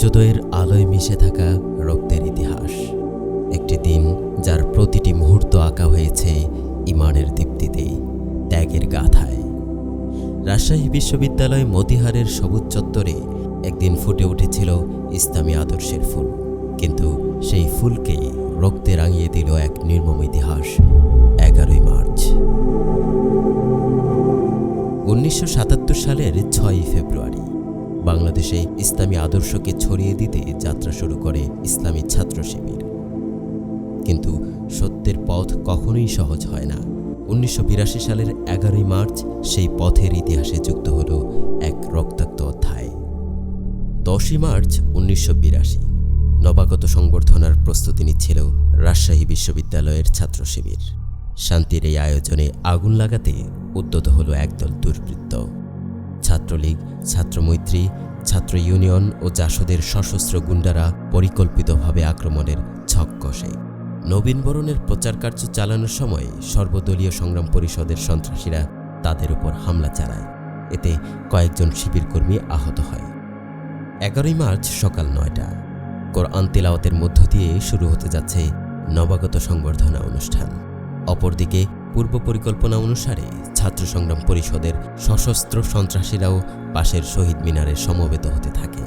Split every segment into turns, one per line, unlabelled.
সূর্যোদয়ের আলোয় মিশে থাকা রক্তের ইতিহাস। একটি দিন যার প্রতিটি মুহূর্ত আঁকা হয়েছে ইমানের দীপ্তিতে, ত্যাগের গাথায়। রাজশাহী বিশ্ববিদ্যালয় মতিহারের সবুজ চত্বরে একদিন ফুটে উঠেছিল ইসলামী আদর্শের ফুল। কিন্তু সেই ফুলকে রক্তে রাঙিয়ে দিল এক নির্মম ইতিহাস এগারোই মার্চ। উনিশশো সাতাত্তর সালের ছয়ই ফেব্রুয়ারি। বাংলাদেশে ইসলামী আদর্শকে ছড়িয়ে দিতে যাত্রা শুরু করে ইসলামী ছাত্র শিবির। কিন্তু সত্যের পথ কখনোই সহজ হয় না। উনিশশো বিরাশি সালের এগারোই মার্চ সেই পথের ইতিহাসে যুক্ত হল এক রক্তাক্ত অধ্যায়। দশই মার্চ উনিশশো বিরাশি, নবাগত সংবর্ধনার প্রস্তুতি নিচ্ছিল রাজশাহী বিশ্ববিদ্যালয়ের ছাত্র শিবির। শান্তির এই আয়োজনে আগুন লাগাতে উদ্যত হল একদল দুর্বৃত্ত। ছাত্রলীগ, ছাত্রমৈত্রী, ছাত্র ইউনিয়ন ও জাসদের সশস্ত্র গুন্ডারা পরিকল্পিতভাবে আক্রমণের ছক কষে। নবীনবরণের প্রচার কার্য চালানোর সময় সর্বদলীয় সংগ্রাম পরিষদের সন্ত্রাসীরা তাদের উপর হামলা চালায়। এতে কয়েকজন শিবিরকর্মী আহত হয়। এগারোই মার্চ সকাল নয়টা। কোরআন তেলাওয়াতের মধ্য দিয়ে শুরু হতে যাচ্ছে নবাগত সংবর্ধনা অনুষ্ঠান। অপরদিকে পূর্ব পরিকল্পনা অনুসারে ছাত্র সংগ্রাম পরিষদের সশস্ত্র সন্ত্রাসীরাও পাশের শহীদ মিনারে সমবেত হতে থাকে।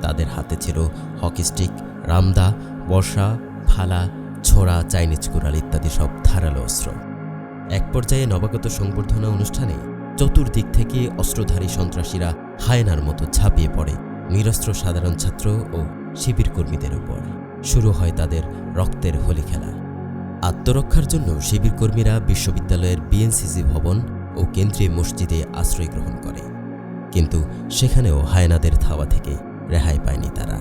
তাদের হাতে ছিল হকি স্টিক, রামদা, বর্ষা, ফালা, ছোড়া, চাইনিজ কুড়াল ইত্যাদি সব ধারালো অস্ত্র। এক পর্যায়ে নবাগত সংবর্ধনা অনুষ্ঠানে চতুর্দিক থেকে অস্ত্রধারী সন্ত্রাসীরা হায়নার মতো ঝাঁপিয়ে পড়ে নিরস্ত্র সাধারণ ছাত্র ও শিবির কর্মীদের উপর। শুরু হয় তাদের রক্তের হোলি খেলা। আত্মরক্ষার জন্য শিবির কর্মীরা বিশ্ববিদ্যালয়ের বিএনসিসি ভবন ও কেন্দ্রীয় মসজিদে আশ্রয় গ্রহণ করে। কিন্তু সেখানেও হায়নাদের থাওয়া থেকে রেহাই পায়নি তারা।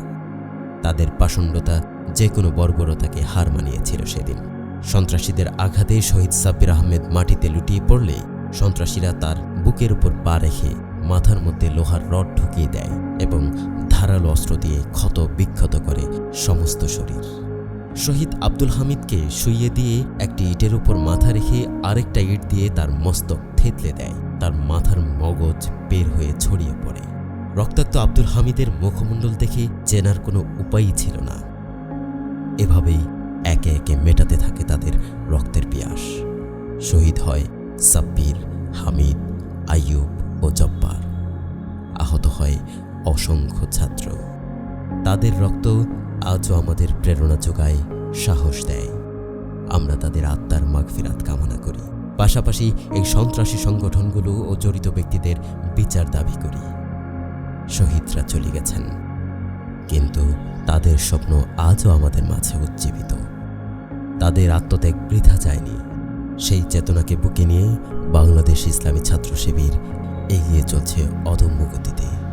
তাদের পাষণ্ডতা যে কোনো বর্বরতাকে হার মানিয়েছিল সেদিন। সন্ত্রাসীদের আঘাতে শহীদ সাব্বির আহমেদ মাটিতে লুটিয়ে পড়লে সন্ত্রাসীরা তার বুকের উপর পা রেখে মাথার মধ্যে লোহার রড ঢুকিয়ে দেয় এবং ধারালো অস্ত্র দিয়ে ক্ষত বিক্ষত করে সমস্ত শরীর। শহীদ আব্দুল হামিদকে শুইয়ে দিয়ে একটি ইটের উপর মাথা রেখে আরেকটা ইট দিয়ে তার মস্তক থেতলে দেয়। তার মাথার মগজ বের হয়ে ছড়িয়ে পড়ে। রক্তাক্ত আব্দুল হামিদের মুখমণ্ডল দেখে চেনার কোনো উপায়ই ছিল না। এভাবেই একে একে মেটাতে থাকে তাদের রক্তের পিয়াস। শহীদ হয় সাব্বির, হামিদ, আইয়ুব ও জব্বার। আহত হয় অসংখ্য ছাত্র। তাদের রক্ত আজও আমাদের প্রেরণা যোগায়, সাহস দেয়। আমরা তাদের আত্মার মাগফিরাত কামনা করি। পাশাপাশি এই সন্ত্রাসী সংগঠনগুলো ও জড়িত ব্যক্তিদের বিচার দাবি করি। শহীদরা চলে গেছেন। কিন্তু তাদের স্বপ্ন আজও আমাদের মাঝে উজ্জীবিত। তাদের আত্মত্যাগ বৃথা যায়নি। সেই চেতনাকে বুকে নিয়ে বাংলাদেশ ইসলামী ছাত্র শিবির এগিয়ে চলছে অদম্য গতিতে।